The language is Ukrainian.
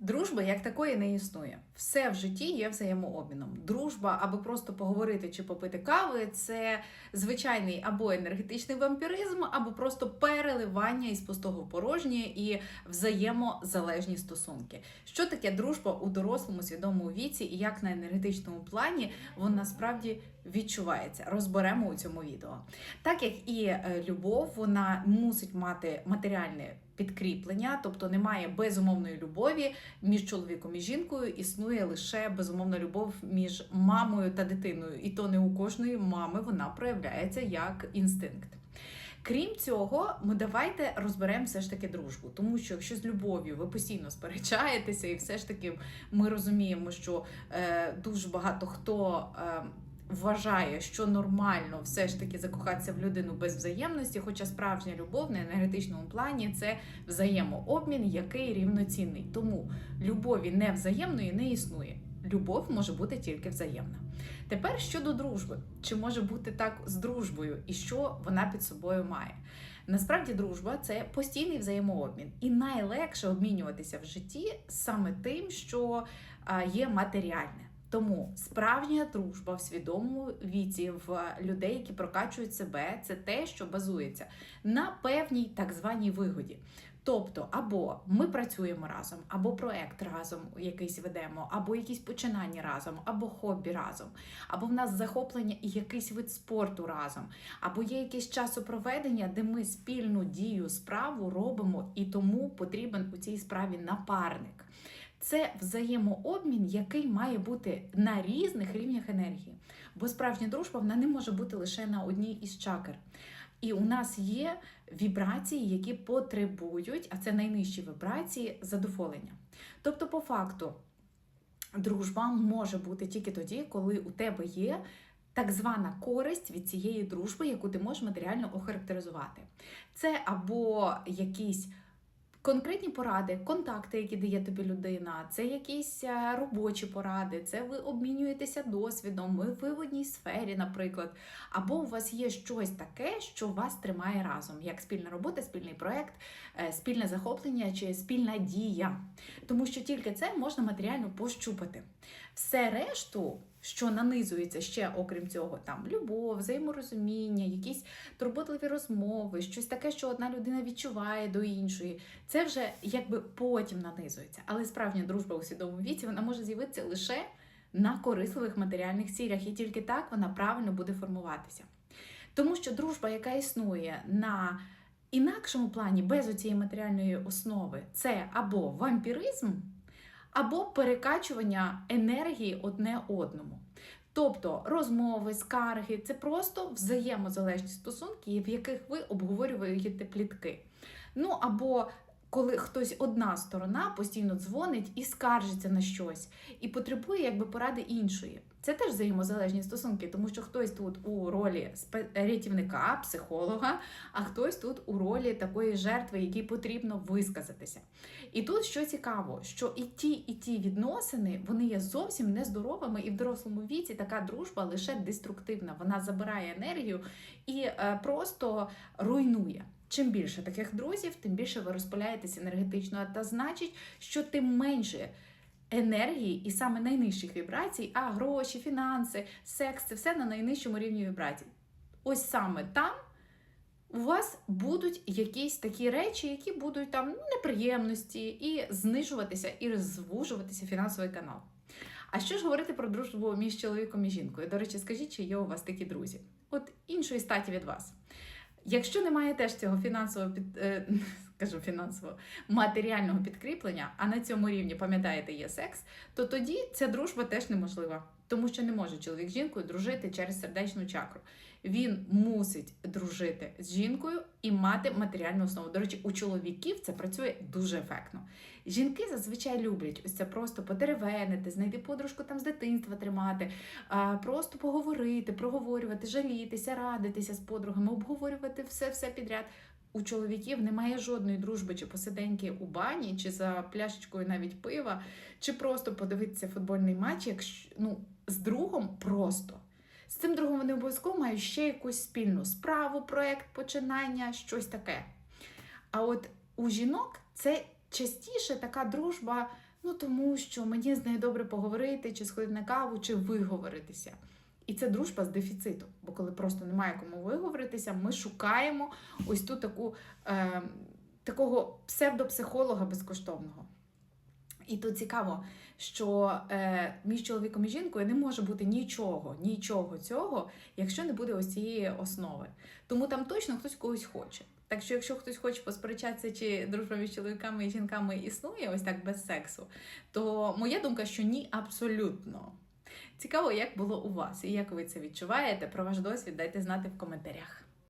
Дружби як такої не існує. Все в житті є взаємообміном. Дружба, аби просто поговорити чи попити кави, це звичайний або енергетичний вампіризм, або просто переливання із пустого в порожнє і взаємозалежні стосунки. Що таке дружба у дорослому свідомому віці і як на енергетичному плані вона насправді відчувається? Розберемо у цьому відео. Так як і е, любов, вона мусить мати матеріальне підкріплення, тобто немає безумовної любові між чоловіком і жінкою, існує лише безумовна любов між мамою та дитиною, і то не у кожної мами вона проявляється як інстинкт. Крім цього, ми давайте розберемо все ж таки дружбу, тому що якщо з любов'ю ви постійно сперечаєтеся, і все ж таки ми розуміємо, що е, дуже багато хто. Е, Вважає, що нормально все ж таки закохатися в людину без взаємності, хоча справжня любов на енергетичному плані це взаємообмін, який рівноцінний. Тому любові невзаємної не існує. Любов може бути тільки взаємна. Тепер щодо дружби, чи може бути так з дружбою, і що вона під собою має? Насправді, дружба це постійний взаємообмін, і найлегше обмінюватися в житті саме тим, що є матеріальне. Тому справжня дружба в свідомому віці в людей, які прокачують себе, це те, що базується на певній так званій вигоді. Тобто, або ми працюємо разом, або проект разом якийсь ведемо, або якісь починання разом, або хобі разом, або в нас захоплення і якийсь вид спорту разом, або є якийсь часопроведення, де ми спільну дію справу робимо, і тому потрібен у цій справі напарник. Це взаємообмін, який має бути на різних рівнях енергії. Бо справжня дружба вона не може бути лише на одній із чакр. І у нас є вібрації, які потребують, а це найнижчі вібрації задоволення. Тобто, по факту, дружба може бути тільки тоді, коли у тебе є. Так звана користь від цієї дружби, яку ти можеш матеріально охарактеризувати. Це або якісь Конкретні поради, контакти, які дає тобі людина, це якісь е, робочі поради, це ви обмінюєтеся досвідом, ви в одній сфері, наприклад, або у вас є щось таке, що вас тримає разом, як спільна робота, спільний проект, е, спільне захоплення чи спільна дія. Тому що тільки це можна матеріально пощупати. Все решту що нанизується ще, окрім цього, там любов, взаєморозуміння, якісь турботливі розмови, щось таке, що одна людина відчуває до іншої. Це вже якби потім нанизується. Але справжня дружба у свідомому віці вона може з'явитися лише на корисливих матеріальних цілях, і тільки так вона правильно буде формуватися. Тому що дружба, яка існує на інакшому плані, без оцієї матеріальної основи, це або вампіризм або перекачування енергії одне одному. Тобто розмови, скарги це просто взаємозалежні стосунки, в яких ви обговорюєте плітки. Ну або коли хтось одна сторона постійно дзвонить і скаржиться на щось, і потребує якби поради іншої. Це теж взаємозалежні стосунки, тому що хтось тут у ролі рятівника, психолога, а хтось тут у ролі такої жертви, якій потрібно висказатися. І тут що цікаво, що і ті, і ті відносини вони є зовсім нездоровими, і в дорослому віці така дружба лише деструктивна. Вона забирає енергію і е, просто руйнує. Чим більше таких друзів, тим більше ви розпиляєтесь енергетично. Та значить, що тим менше енергії і саме найнижчих вібрацій, а гроші, фінанси, секс це все на найнижчому рівні вібрацій. Ось саме там. У вас будуть якісь такі речі, які будуть там неприємності, і знижуватися, і звужуватися фінансовий канал. А що ж говорити про дружбу між чоловіком і жінкою? До речі, скажіть, чи є у вас такі друзі? От іншої статі від вас. Якщо немає теж цього фінансового під скажу кажу фінансового матеріального підкріплення, а на цьому рівні, пам'ятаєте, є секс, то тоді ця дружба теж неможлива, тому що не може чоловік жінкою дружити через сердечну чакру. Він мусить дружити з жінкою і мати матеріальну основу. До речі, у чоловіків це працює дуже ефектно. Жінки зазвичай люблять ось це просто подеревенити, знайти подружку там з дитинства тримати, просто поговорити, проговорювати, жалітися, радитися з подругами, обговорювати все-все підряд. У чоловіків немає жодної дружби чи посиденьки у бані, чи за пляшечкою навіть пива, чи просто подивитися футбольний матч, якщо ну, з другом просто. З цим другом вони обов'язково мають ще якусь спільну справу, проєкт, починання, щось таке. А от у жінок це частіше така дружба Ну тому що мені з нею добре поговорити, чи сходити на каву, чи виговоритися. І це дружба з дефіцитом. Бо коли просто немає кому виговоритися, ми шукаємо ось ту таку е, такого псевдопсихолога безкоштовного. І тут цікаво, що е, між чоловіком і жінкою не може бути нічого, нічого цього, якщо не буде ось цієї основи. Тому там точно хтось когось хоче. Так що, якщо хтось хоче посперечатися, чи дружба між чоловіками і жінками існує ось так без сексу, то моя думка, що ні, абсолютно. Цікаво, як було у вас і як ви це відчуваєте. Про ваш досвід дайте знати в коментарях.